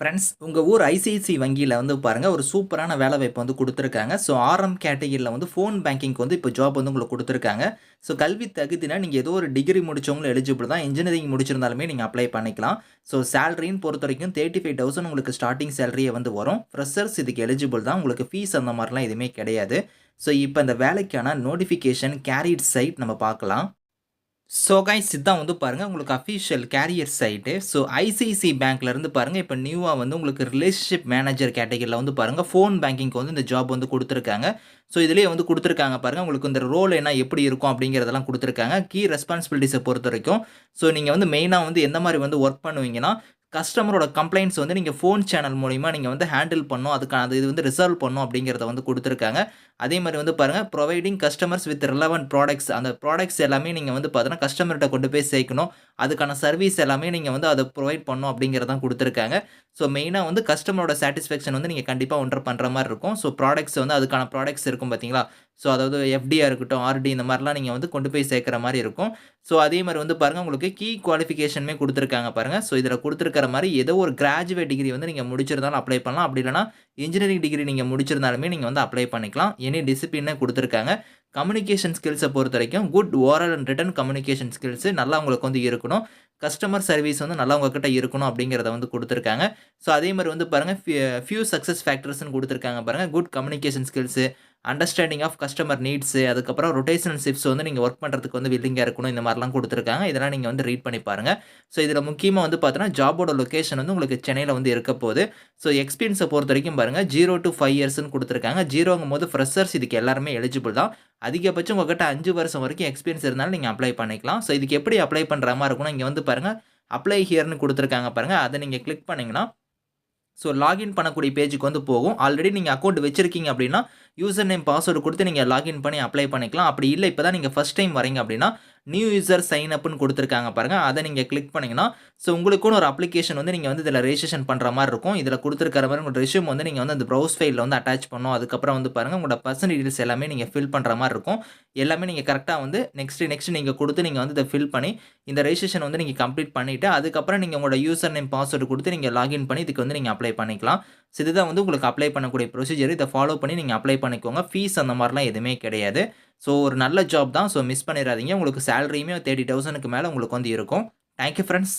Friends உங்கள் ஊர் ICICI வங்கியில் வந்து பாருங்கள் ஒரு சூப்பரான வேலை வாய்ப்பு வந்து கொடுத்துருக்காங்க. ஸோ ஆர்எம் கேட்டகிரியில் வந்து ஃபோன் பேங்கிங்க்கு வந்து இப்போ ஜாப் வந்து உங்களுக்கு கொடுத்துருக்காங்க. ஸோ கல்வி தகுதினா நீங்கள் ஏதோ ஒரு டிகிரி முடித்தவங்களும் எலிஜிபிள் தான். இன்ஜினியரிங் முடிச்சிருந்தாலுமே நீங்கள் அப்ளை பண்ணிக்கலாம். ஸோ சேலரின்னு பொறுத்த வரைக்கும் தேர்ட்டி ஃபைவ் தௌசண்ட் உங்களுக்கு ஸ்டார்டிங் சேலரியே வந்து வரும். ஃப்ரெஷர்ஸ் இதுக்கு எலிஜிபிள் தான். உங்களுக்கு ஃபீஸ் அந்த மாதிரிலாம் எதுவுமே கிடையாது. ஸோ இப்போ இந்த வேலைக்கான நோட்டிஃபிகேஷன் கேரிட் சைட் நம்ம பார்க்கலாம். ஸோ கைஸ் இதுதான் வந்து பாருங்கள் உங்களுக்கு official career site so ICICI பேங்க்லேருந்து பாருங்கள் இப்போ நியூவாக வந்து உங்களுக்கு ரிலேஷன்ஷிப் மேனேஜர் கேட்டகரியில் வந்து பாருங்கள் ஃபோன் பேங்கிங்க்கு வந்து இந்த ஜாப் வந்து கொடுத்துருக்காங்க. ஸோ இதுலேயே வந்து கொடுத்துருக்காங்க பாருங்கள் உங்களுக்கு இந்த ரோல் என்ன எப்படி இருக்கும் அப்படிங்கிறதெல்லாம் கொடுத்துருக்காங்க. கீ ரெஸ்பான்சிபிலிட்டிஸை பொறுத்த வரைக்கும் ஸோ நீங்கள் வந்து மெயினாக வந்து எந்த மாதிரி வந்து ஒர்க் பண்ணுவீங்கன்னா கஸ்டமரோட கம்ப்ளைண்ட்ஸ் வந்து நீங்கள் ஃபோன் சேனல் மூலிமா நீங்கள் வந்து ஹேண்டில் பண்ணும் அதுக்கான அது இது வந்து ரிசால்வ் பண்ணும் அப்படிங்கிறத வந்து கொடுத்துருக்காங்க. அதே மாதிரி வந்து பாருங்கள் providing customers with relevant products அந்த ப்ராடக்ட்ஸ் எல்லாமே நீங்கள் வந்து பார்த்தீங்கன்னா கஸ்டமர்கிட்ட கொண்டு போய் சேர்க்கணும். அதுக்கான சர்வீஸ் எல்லாமே நீங்கள் வந்து அதை ப்ரொவைட் பண்ணும் அப்படிங்கிறதான் கொடுத்துருக்காங்க. ஸோ மெயினாக வந்து கஸ்டமரோட சாட்டிஸ்ஃபேக்ஷன் வந்து நீங்கள் கண்டிப்பாக ஒன்றரை பண்ணுற மாதிரி இருக்கும். ஸோ ப்ராடக்ட்ஸ் வந்து அதுக்கான ப்ராடக்ட்ஸ் இருக்கும் பார்த்தீங்களா ஸோ அதாவது எஃப்டியாக இருக்கட்டும் ஆர்டி இந்த மாதிரிலாம் நீங்கள் வந்து கொண்டு போய் சேர்க்குற மாதிரி இருக்கும். ஸோ அதே மாதிரி வந்து பாருங்கள் உங்களுக்கு கீ குவாலிஃபிகேஷனுமே கொடுத்துருக்காங்க பாருங்கள் ஸோ இதில் கொடுத்துருக்கிற மாதிரி ஏதோ ஒரு கிராஜுவேட் டிகிரி வந்து நீங்கள் முடிச்சிருந்தாலும் அப்ளை பண்ணலாம். அப்படி இல்லைனா இன்ஜினியரிங் டிகிரி நீங்கள் முடிச்சிருந்தாலுமே நீங்கள் வந்து அப்ளை பண்ணிக்கலாம். எனி டிசிப்ளினே கொடுத்துருக்காங்க. கம்யூனிகேஷன் ஸ்கில்ஸை பொறுத்த வரைக்கும் good oral and written communication skills நல்லா உங்களுக்கு வந்து இருக்கணும். கஸ்டமர் சர்வீஸ் வந்து நல்லா உங்ககிட்ட இருக்கணும் அப்படிங்கிறத வந்து கொடுத்துருக்காங்க. ஸோ அதே மாதிரி வந்து பாருங்கள் ஃபியூ சக்ஸஸ் ஃபேக்டர்ஸ்னு கொடுத்துருக்காங்க பாருங்கள் good communication skills understanding of customer needs அதுக்கப்புறம் ரொட்டேஷனல் ஷிப்ஸ் வந்து நீங்கள் ஒர்க் பண்ணுறதுக்கு வந்து வில்லிங்காக இருக்கணும் இந்த மாதிரிலாம் கொடுத்துருக்காங்க. இதெல்லாம் நீங்கள் வந்து ரீட் பண்ணி பாருங்கள் ஸோ இதில் முக்கியமாக வந்து பார்த்தீங்கன்னா ஜாபோட லொக்கேஷன் வந்து உங்களுக்கு சென்னையில் வந்து இருக்க போகுது. ஸோ எக்ஸ்பீரியன்ஸை பொறுத்த வரைக்கும் பாருங்கள் ஜீரோ டு ஃபைவ் இயர்ஸ்னு கொடுத்துருக்காங்க. ஜீரோங்கும் போது ஃப்ரெஷர்ஸ் இதுக்கு எல்லாருமே எலிஜிபிள் தான். அதிகபட்சம் உங்கள்கிட்ட அஞ்சு வருஷம் வரைக்கும் எக்ஸ்பீரியன்ஸ் இருந்தாலும் நீங்கள் அப்ளை பண்ணிக்கலாம். ஸோ இதுக்கு எப்படி அப்ளை பண்ணுற மாதிரி இருக்கும்னா இங்கே வந்து பாருங்கள் அப்ளை ஹியர்னு கொடுத்துருக்காங்க பாருங்கள் அதை நீங்கள் கிளிக் பண்ணிங்கன்னா ஸோ லாகின் பண்ணக்கூடிய பேஜுக்கு வந்து போகும். ஆல்ரெடி நீங்கள் அக்கௌண்ட் வச்சிருக்கீங்க அப்படின்னா யூசர் நேம் பாஸ்வேர்டு கொடுத்து நீங்கள் லாகின் பண்ணி அப்ளை பண்ணிக்கலாம். அப்படி இல்லை இப்போ தான் நீங்கள் ஃபஸ்ட் டைம் வரீங்க அப்படின்னா நியூ யூசர் சைன் அப்னு கொடுத்துருக்காங்க பாருங்கள் அதை நீங்கள் கிளிக் பண்ணிங்கன்னா ஸோ உங்களுக்குன்னு ஒரு அப்ளிகேஷன் வந்து நீங்கள் வந்து இதில் ரெஜிஸ்ட்ரேஷன் பண்ணுற மாதிரி இருக்கும். இதில் கொடுத்துருக்கிற மாதிரி உங்களோட ரெஷ்யூம் வந்து நீங்கள் வந்து அந்த ப்ரௌஸ் ஃபைலில் வந்து அட்டாச் பண்ணும் அதுக்கப்புறம் வந்து பாருங்கள் உங்களோட பர்சன் டீடைல்ஸ் எல்லாமே நீங்கள் ஃபில் பண்ணுற மாதிரி இருக்கும். எல்லாமே நீங்கள் கரெக்டாக வந்து நெக்ஸ்ட் நெக்ஸ்ட் நீங்கள் கொடுத்து நீங்கள் வந்து இதை ஃபில் பண்ணி இந்த ரெஜிஸ்ட்ரேஷன் வந்து நீங்கள் கம்ப்ளீட் பண்ணிவிட்டு அதுக்கப்புறம் நீங்கள் உங்களோட யூசர் நேம் பாஸ்வேர்டு கொடுத்து நீங்கள் லாகின் பண்ணி இதுக்கு வந்து நீங்கள் அப்ளை பண்ணிக்கலாம். ஸோ இதுதான் வந்து உங்களுக்கு அப்ளை பண்ணக்கூடிய ப்ரொசீஜர் இதை ஃபாலோ பண்ணி நீங்கள் அப்ளை பண்ணிக்கோங்க. ஃபீஸ் அந்த மாதிரிலாம் எதுவுமே கிடையாது. ஸோ ஒரு நல்ல ஜாப் தான். ஸோ மிஸ் பண்ணிடாதீங்க. உங்களுக்கு சேலரியுமே தேர்ட்டி தௌசண்ட்க்கு மேலே உங்களுக்கு வந்து இருக்கும். Thank you friends